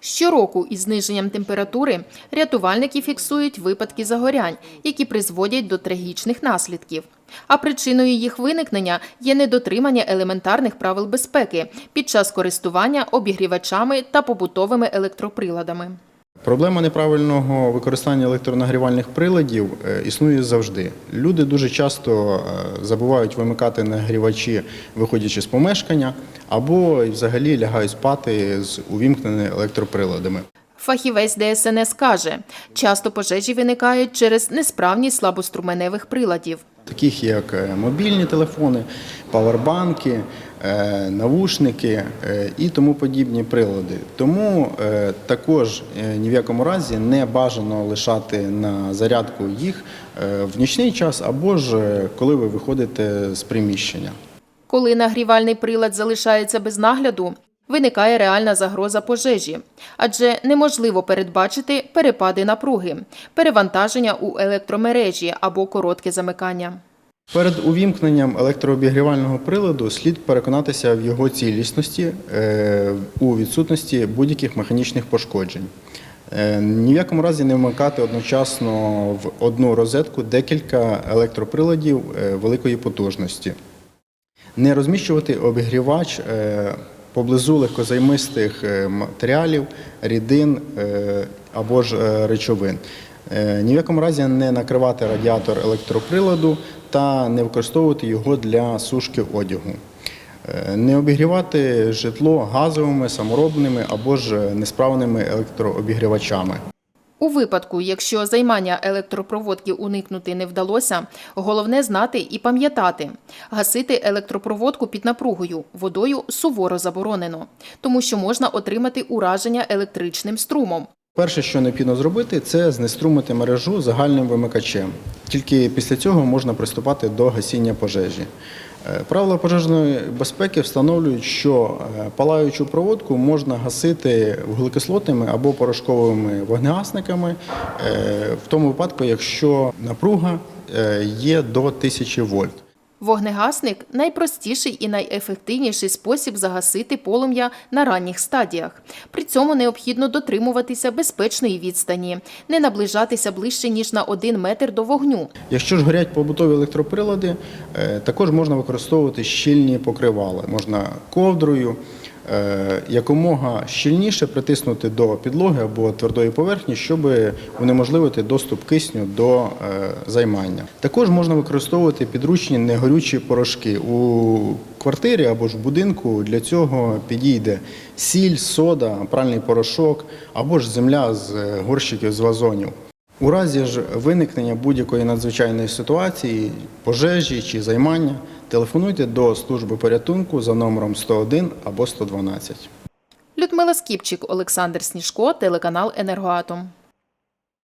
Щороку із зниженням температури рятувальники фіксують випадки загорянь, які призводять до трагічних наслідків. А причиною їх виникнення є недотримання елементарних правил безпеки під час користування обігрівачами та побутовими електроприладами. Проблема неправильного використання електронагрівальних приладів е, існує завжди. Люди дуже часто е, забувають вимикати нагрівачі, виходячи з помешкання, або взагалі лягають спати з увімкненими електроприладами. Фахівець ДСНС каже, часто пожежі виникають через несправність слабоструменевих приладів. Таких як е, мобільні телефони, павербанки, е, навушники е, і тому подібні прилади. Тому також ні в якому разі не бажано лишати на зарядку їх в нічний час або ж коли ви виходите з приміщення. Коли нагрівальний прилад залишається без нагляду, виникає реальна загроза пожежі, адже неможливо передбачити перепади напруги, перевантаження у електромережі або коротке замикання. Перед увімкненням електрообігрівального приладу слід переконатися в його цілісності е, у відсутності будь-яких механічних пошкоджень. Е, Ні в якому разі не вмикати одночасно в одну розетку декілька електроприладів е, великої потужності. Не розміщувати обігрівач поблизу легкозаймистих е, матеріалів, рідин е, або ж е, речовин. Ні в якому разі не накривати радіатор електроприладу та не використовувати його для сушки одягу. Не обігрівати житло газовими, саморобними або ж несправними електрообігрівачами. У випадку, якщо займання електропроводки уникнути не вдалося, головне знати і пам'ятати. Гасити електропроводку під напругою водою суворо заборонено, тому що можна отримати ураження електричним струмом. Перше, що необхідно зробити, це знеструмити мережу загальним вимикачем. Тільки після цього можна приступати до гасіння пожежі. Е, Правила пожежної безпеки встановлюють, що е, палаючу проводку можна гасити вуглекислотними або порошковими вогнегасниками е, в тому випадку, якщо напруга є до 1000 вольт. Вогнегасник найпростіший і найефективніший спосіб загасити полум'я на ранніх стадіях. При цьому необхідно дотримуватися безпечної відстані, не наближатися ближче ніж на один метр до вогню. Якщо ж горять побутові електроприлади, е, також можна використовувати щільні покривали, Можна ковдрою якомога щільніше притиснути до підлоги або твердої поверхні, щоб унеможливити доступ кисню до е, займання. Також можна використовувати підручні негорючі порошки у квартирі або ж будинку. Для цього підійде сіль, сода, пральний порошок або ж земля з е, горщиків з вазонів. У разі ж виникнення будь-якої надзвичайної ситуації, пожежі чи займання, телефонуйте до служби порятунку за номером 101 або 112. Людмила Скіпчик, Олександр Сніжко, телеканал Енергоатом.